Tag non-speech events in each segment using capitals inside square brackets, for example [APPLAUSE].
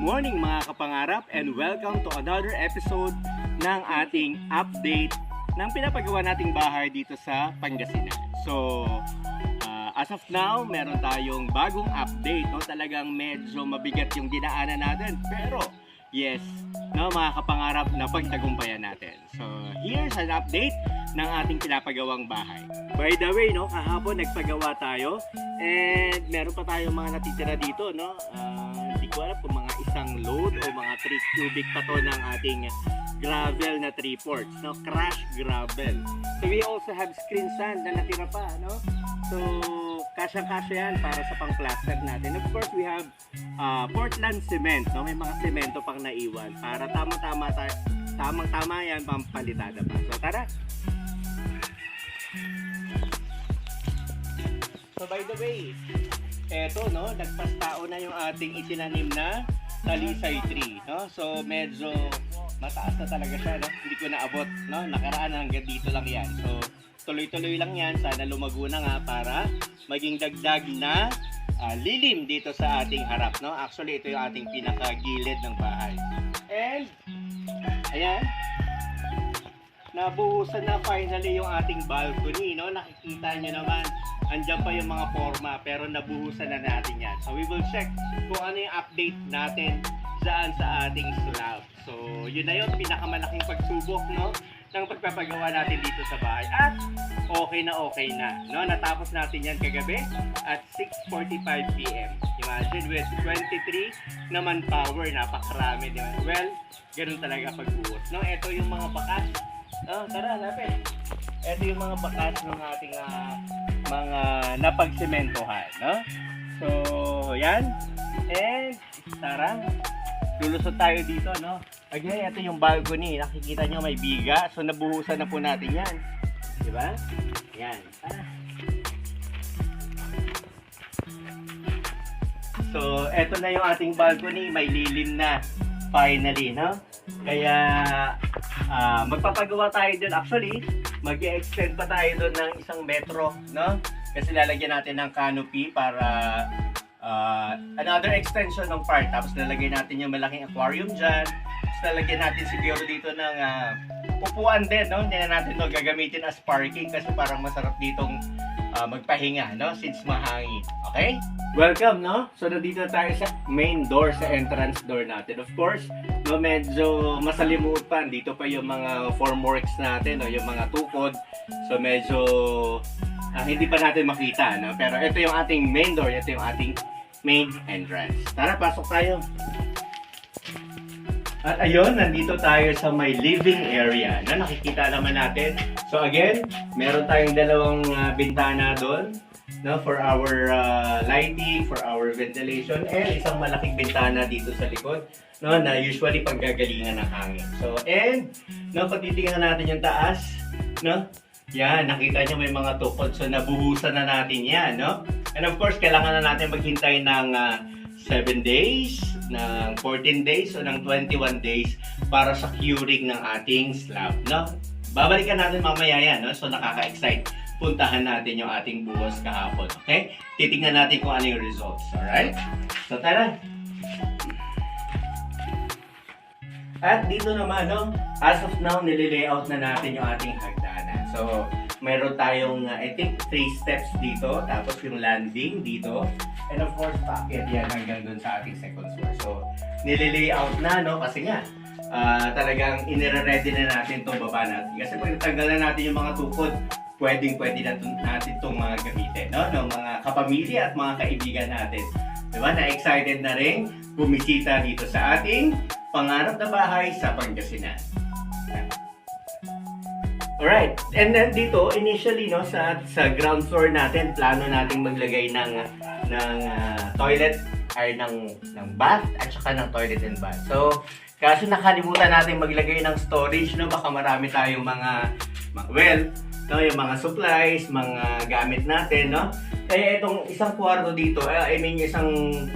morning mga kapangarap and welcome to another episode ng ating update ng pinapagawa nating bahay dito sa Pangasinan. So, ah, as of now, meron tayong bagong update. No? Talagang medyo mabigat yung dinaanan natin. Pero, yes, no, mga kapangarap na pagtagumpayan natin. So, here's an update ng ating pinapagawang bahay. By the way, no, kahapon nagpagawa tayo and meron pa tayong mga natitira dito, no? Hindi ko alam mga isang load o mga 3 cubic pa to ng ating gravel na 3 ports, no? Crash gravel. So we also have screen sand na natira pa, no? So, kasya-kasya yan para sa pang-plaster natin. Of course, we have ah, Portland cement, no? May mga semento pang naiwan para tama-tama tayo tamang-tama yan pampalitada pa. So, tara! So by the way, eto no, nagpastao na yung ating itinanim na talisay tree, no? So medyo mataas na talaga siya, no? Hindi ko naabot, no? Nakaraan hanggang dito lang yan. So tuloy-tuloy lang yan. Sana lumago na nga para maging dagdag na ah, lilim dito sa ating harap, no? Actually, ito yung ating pinakagilid ng bahay. And, ayan, nabuhusan na finally yung ating balcony, no? Nakikita nyo naman, andyan pa yung mga forma, pero nabuhusan na natin yan. So we will check kung ano yung update natin dyan sa ating slab. So yun na yun, pinakamalaking pagsubok, no? ng pagpapagawa natin dito sa bahay. At okay na okay na, no? Natapos natin yan kagabi at 6.45pm. Imagine with 23 naman power, napakarami, di ba? Well, ganun talaga pagbuhos, no? Ito yung mga bakas Oh, tara, hanapin. Ito yung mga bakas ng ating ah, mga napagsementohan, no? So, yan. And, tara, lulusot tayo dito, no? Again, ito yung balcony. Nakikita nyo may biga. So, nabuhusan na po natin yan. Di ba? Yan. So, eto na yung ating balcony. May lilim na. Finally, no? Kaya, ah, magpapagawa tayo dun. Actually, mag extend pa tayo dun ng isang metro, no? Kasi lalagyan natin ng canopy para ah, another extension ng part. Tapos lalagyan natin yung malaking aquarium dyan. Tapos lalagyan natin siguro dito ng ah, upuan din, no? Hindi na natin to gagamitin as parking kasi parang masarap ditong ah, magpahinga, no? Since mahangin. Okay? Welcome, no? So, nandito tayo sa main door, sa entrance door natin. Of course, no, medyo masalimutan. Dito pa yung mga formworks natin, no? Yung mga tukod. So, medyo ah, hindi pa natin makita, no? Pero ito yung ating main door. Ito yung ating main entrance. Tara, pasok tayo. At ayun, nandito tayo sa may living area na nakikita naman natin. So again, meron tayong dalawang ah, bintana doon no, for our ah, lighting, for our ventilation, and isang malaking bintana dito sa likod no, na usually panggagalingan ng hangin. So, and, no, pag titingnan natin yung taas, no, yan, nakita nyo may mga tukod. So, nabuhusan na natin yan, no? And of course, kailangan na natin maghintay ng ah, 7 days, ng 14 days, o ng 21 days para sa curing ng ating slab, no? Babalikan natin mamaya yan, no? So, nakaka-excite. Puntahan natin yung ating buhos kahapon, okay? Titingnan natin kung ano yung results, alright? So, tara! At dito naman, no, as of now, nililayout na natin yung ating hagdanan. So, meron tayong, uh, I think, three steps dito. Tapos yung landing dito. And of course, packet yan hanggang dun sa ating second floor. So, nililayout na, no? Kasi nga, ah, talagang inire-ready na natin itong baba natin. Kasi pag natanggal na natin yung mga tukod, pwedeng pwede na natin itong mga gamitin, no? Ng mga kapamilya at mga kaibigan natin. Diba? Na-excited na rin bumisita dito sa ating pangarap na bahay sa Pangasinan. Alright, and then dito, initially, no, sa, sa ground floor natin, plano nating maglagay ng, ng ah, toilet, ay ng, ng bath, at saka ng toilet and bath. So, kaso nakalimutan natin maglagay ng storage, no, baka marami tayong mga, well, no, yung mga supplies, mga gamit natin, no. Kaya itong isang kwarto dito, eh, I mean, isang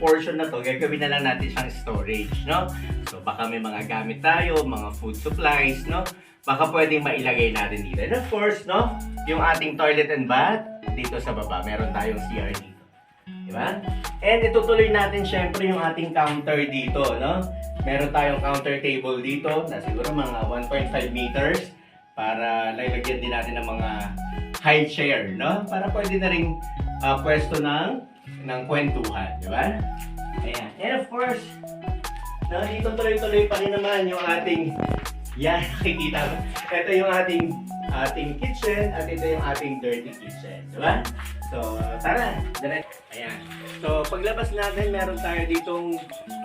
portion na to, gagawin na lang natin siyang storage, no? So, baka may mga gamit tayo, mga food supplies, no? Baka pwedeng mailagay natin dito. And of course, no? Yung ating toilet and bath, dito sa baba, meron tayong CR dito. Di ba? And itutuloy natin syempre yung ating counter dito, no? Meron tayong counter table dito na siguro mga 1.5 meters para lalagyan din natin ng mga high chair, no? Para pwede na rin ah, pwesto ng ng kwentuhan, di ba? Ayan. And of course, no, dito tuloy-tuloy pa rin naman yung ating yan, [LAUGHS] nakikita mo. Ito yung ating ating kitchen at ito yung ating dirty kitchen, di ba? So, tara, direct. Ayan. So, paglabas natin, meron tayo ditong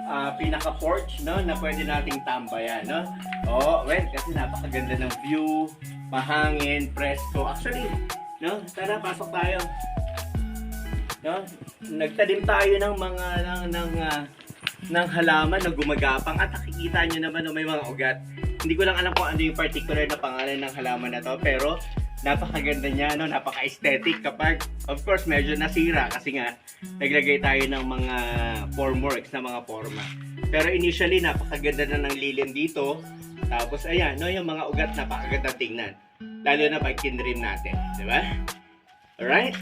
ah, pinaka-porch, no, na pwede nating tambayan, no? Oo, well, kasi napakaganda ng view, mahangin, presko. Actually, no, tara, pasok tayo. No? Nagtanim tayo ng mga ng ng, ah, ng halaman na gumagapang at nakikita nyo naman na may mga ugat. Hindi ko lang alam kung ano yung particular na pangalan ng halaman na to, pero napakaganda niya, no? napaka-aesthetic kapag, of course, medyo nasira kasi nga, naglagay tayo ng mga formworks na mga forma. Pero initially, napakaganda na ng lilim dito. Tapos, ayan, no, yung mga ugat napakaganda tingnan. Lalo na pag kinrim natin, di ba? Alright?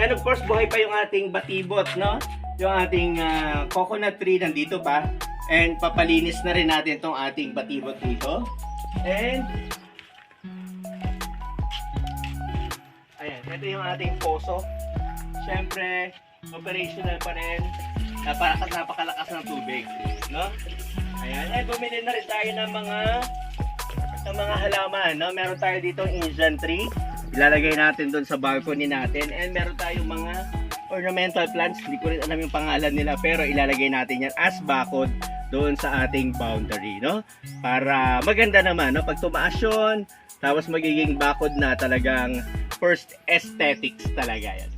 And of course, buhay pa yung ating batibot, no? Yung ating ah, coconut tree nandito pa. And papalinis na rin natin tong ating batibot dito. And Ayan, ito yung ating poso. Siyempre, operational pa rin. Napaka, napakalakas ng tubig. No? Ayan, eh, bumili na rin tayo ng mga ng mga halaman. No? Meron tayo dito Indian tree. Ilalagay natin doon sa balcony natin. And meron tayong mga ornamental plants. Hindi ko rin alam yung pangalan nila. Pero ilalagay natin yan as bakod doon sa ating boundary. No? Para maganda naman. No? Pag tumaas yun, tapos magiging bakod na talagang first aesthetics talaga yan.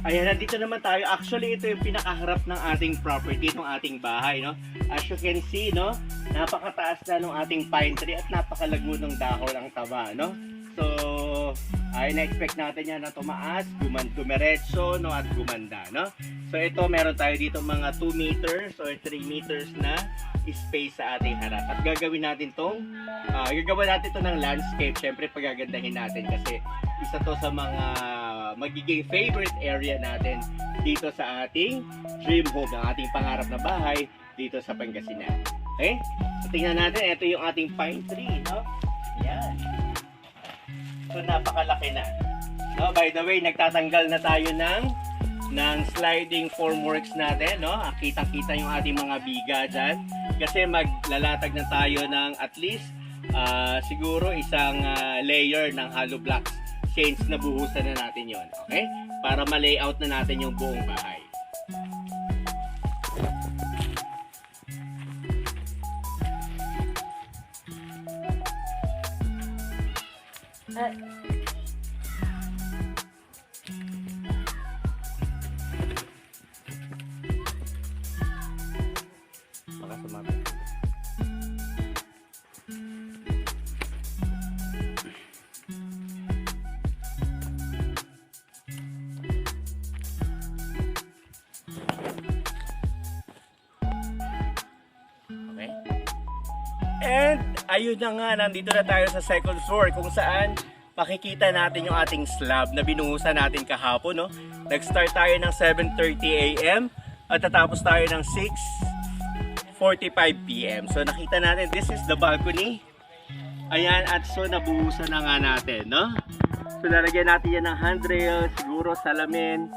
Ayan, nandito naman tayo. Actually, ito yung pinakaharap ng ating property, itong ating bahay, no? As you can see, no? Napakataas na ng ating pine tree at napakalago ng dahon ang taba, no? So, ay na-expect natin yan na tumaas, guman, dumiretso, no? At gumanda, no? So, ito, meron tayo dito mga 2 meters or 3 meters na space sa ating harap. At gagawin natin tong, ah, gagawin natin to ng landscape. Siyempre, pagagandahin natin kasi isa to sa mga magiging favorite area natin dito sa ating dream home, ang ating pangarap na bahay dito sa Pangasinan. Okay? So, tingnan natin, ito yung ating pine tree, no? Yan. So, napakalaki na. No, by the way, nagtatanggal na tayo ng ng sliding formworks natin, no? Ah, Kitang-kita yung ating mga biga dyan. Kasi maglalatag na tayo ng at least ah, siguro isang ah, layer ng hollow blocks chains na buhusan na natin yon okay? Para ma-layout na natin yung buong bahay. And ayun na nga, nandito na tayo sa second floor kung saan makikita natin yung ating slab na binuhusan natin kahapon. No? Nag-start tayo ng 7.30 a.m. at tatapos tayo ng 6.45 p.m. So nakita natin, this is the balcony. Ayan, at so nabuhusan na nga natin, no? So lalagyan natin yan ng handrail, siguro salamin,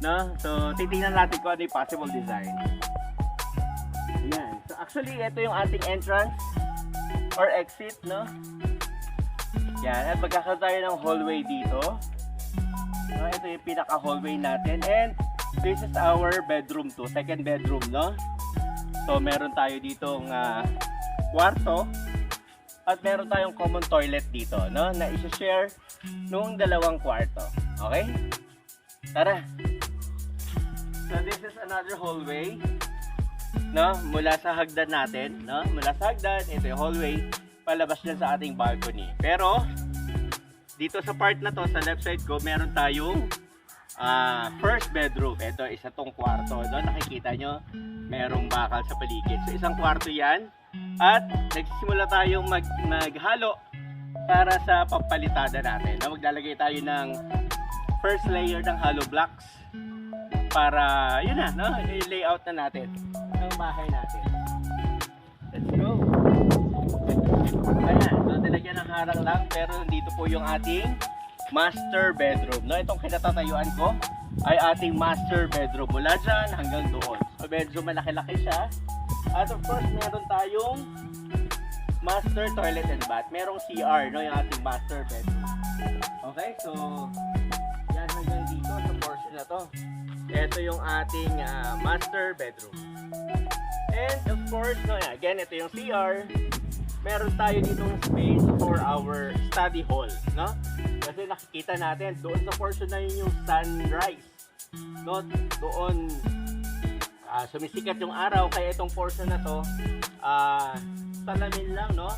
no? So titingnan natin kung ano yung possible design. Actually, ito yung ating entrance or exit, no? Yan. At magkakaroon tayo ng hallway dito. No, ito yung pinaka-hallway natin. And this is our bedroom to. Second bedroom, no? So, meron tayo ditong ah, kwarto. At meron tayong common toilet dito, no? Na isa-share nung dalawang kwarto. Okay? Tara! So, this is another hallway no? Mula sa hagdan natin no? Mula sa hagdan ito yung hallway palabas dyan sa ating balcony. Pero dito sa part na to sa left side ko meron tayong ah, first bedroom. Ito isa tong kwarto. No nakikita nyo merong bakal sa paligid. So isang kwarto yan. At nagsisimula tayong mag maghalo para sa pampalitada natin. No? maglalagay tayo ng first layer ng hollow blocks para, yun na, no? I-layout na natin ang bahay natin. Let's go! Ayan, so nilagyan ng harang lang, pero dito po yung ating master bedroom. No, itong kinatatayuan ko ay ating master bedroom. Mula dyan hanggang doon. So medyo malaki-laki siya. At of course, meron tayong master toilet and bath. Merong CR, no, yung ating master bedroom. Okay, so yan hanggang dito sa portion na to. Ito yung ating ah, master bedroom. And of course, yan, again, ito yung CR. Meron tayo ditong space for our study hall, no? Kasi nakikita natin, doon sa portion na yun yung sunrise. No? Doon ah, sumisikat yung araw, kaya itong portion na to, ah, salamin lang, no?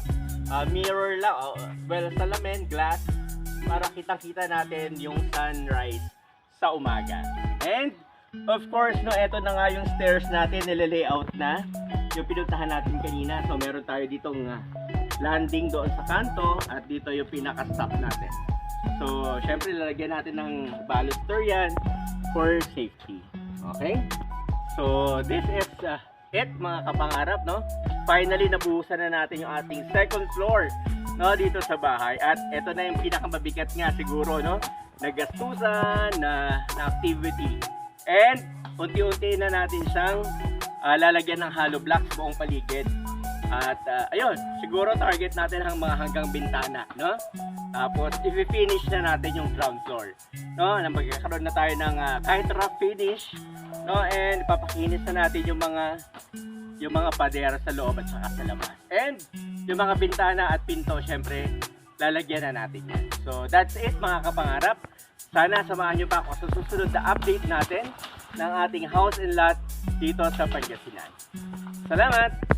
Ah, mirror lang, oh, well, salamin, glass, para kitang-kita natin yung sunrise sa umaga. And, of course, no, eto na nga yung stairs natin, nilalayout na. Yung pinuntahan natin kanina. So, meron tayo ditong ah, landing doon sa kanto at dito yung pinaka-stop natin. So, syempre, lalagyan natin ng baluster yan for safety. Okay? So, this is uh, it mga kapangarap, no? Finally, nabuhusan na natin yung ating second floor, no? Dito sa bahay. At ito na yung pinakamabigat nga siguro, no? Nagastusan na, na activity. And, unti-unti na natin siyang ah, lalagyan ng hollow blocks buong paligid. At ah, ayun, siguro target natin ang mga hanggang bintana, no? Tapos i-finish na natin yung ground floor. No, nang magkakaroon na tayo ng ah, kahit rough finish, no? And papakinis na natin yung mga yung mga padera sa loob at saka sa labas. And yung mga bintana at pinto, syempre, lalagyan na natin yan. So, that's it mga kapangarap. Sana samahan nyo pa ako sa susunod na update natin ng ating house and lot dito sa Pangasinan. Salamat!